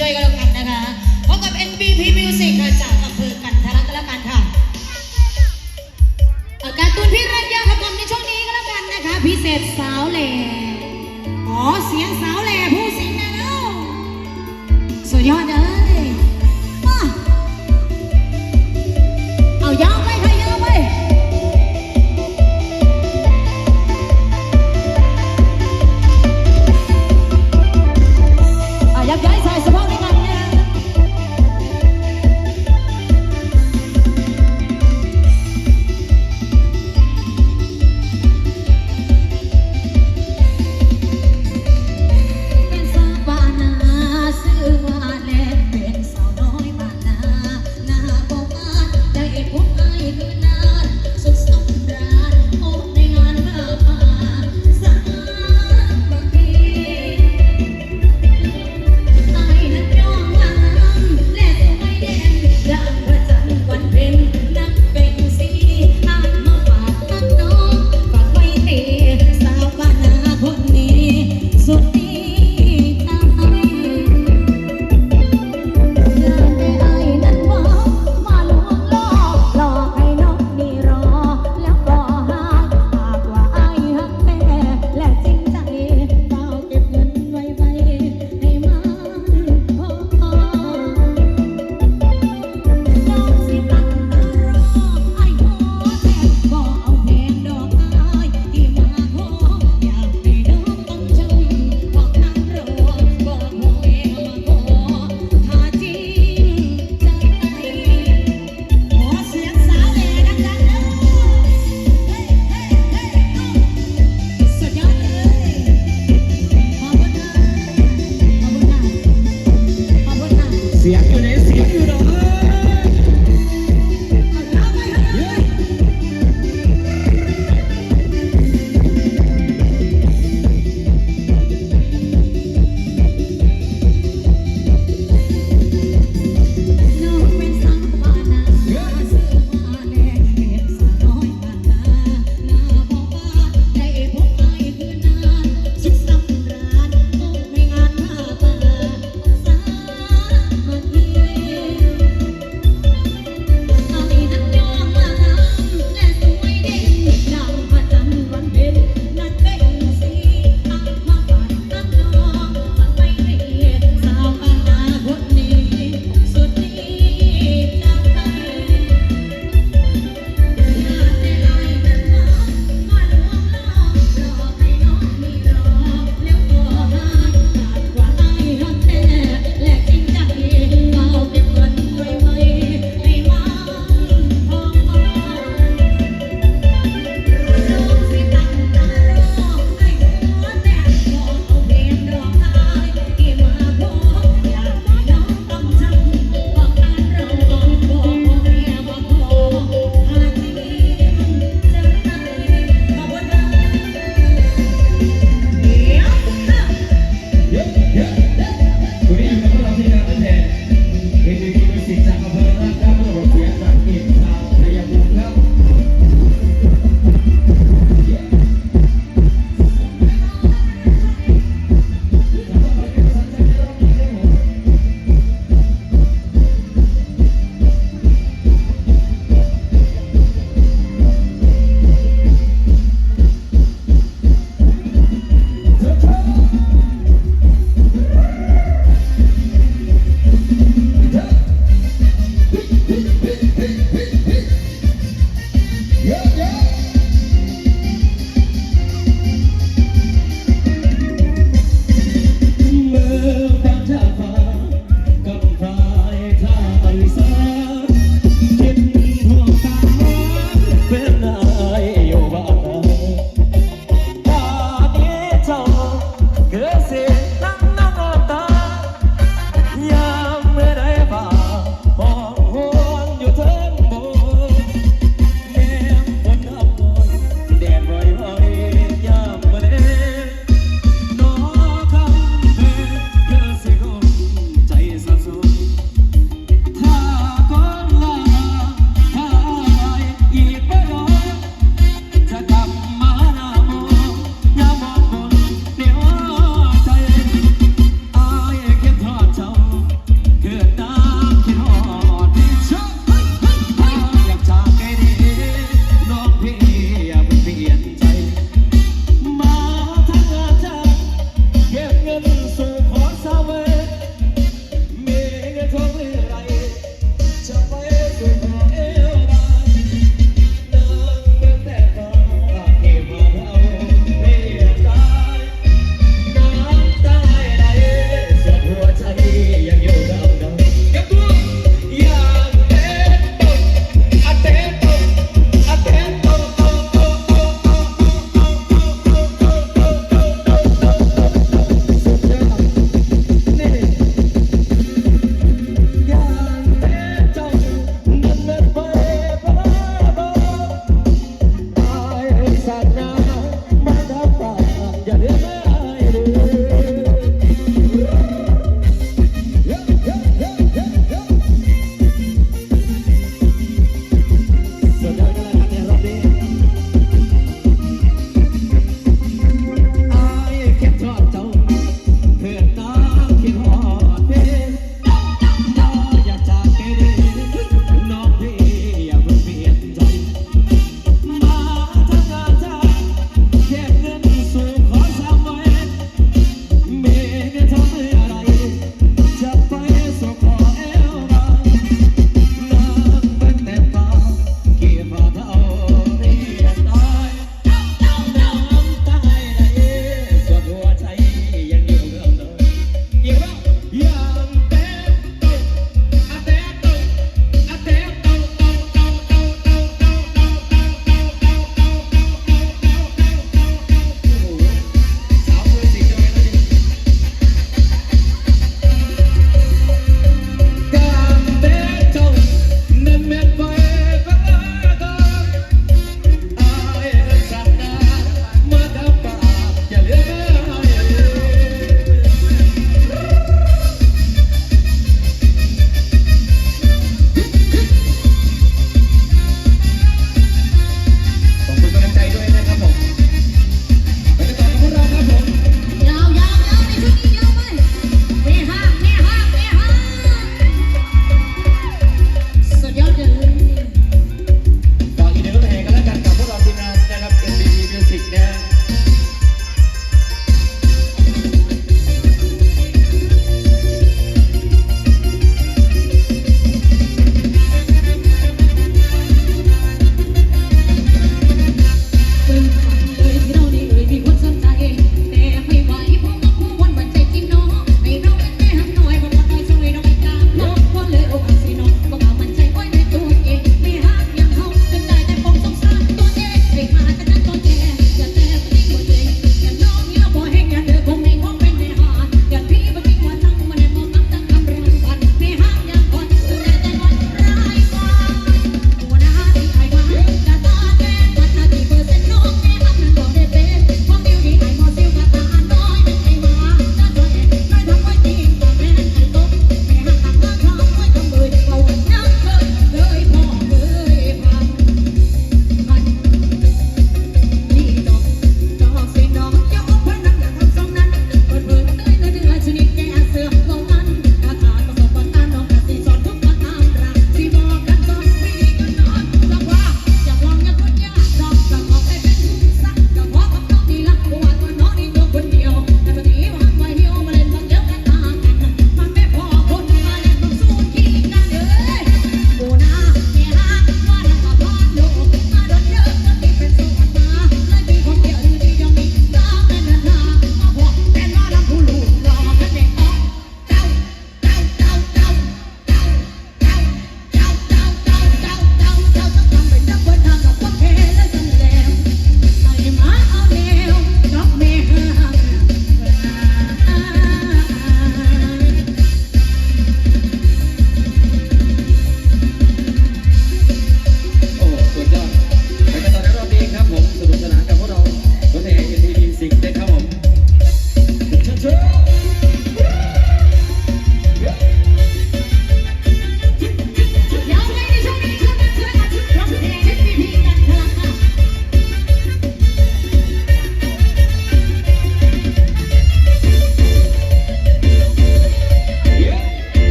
ด้วยก็แล้วกันนะคะพบกับ NBP Music ค่ะจากอำเภอกันทรักก็ละกันค่ะการตูนพี่รัญญาครับผมในช่วงนี้ก็แล้วกันนะคะ พิเศษสาวแหล่อ๋อเสียงสาวแหล่ผู้สิงนะเนาะสุดยอดเลย Yeah. Yeah.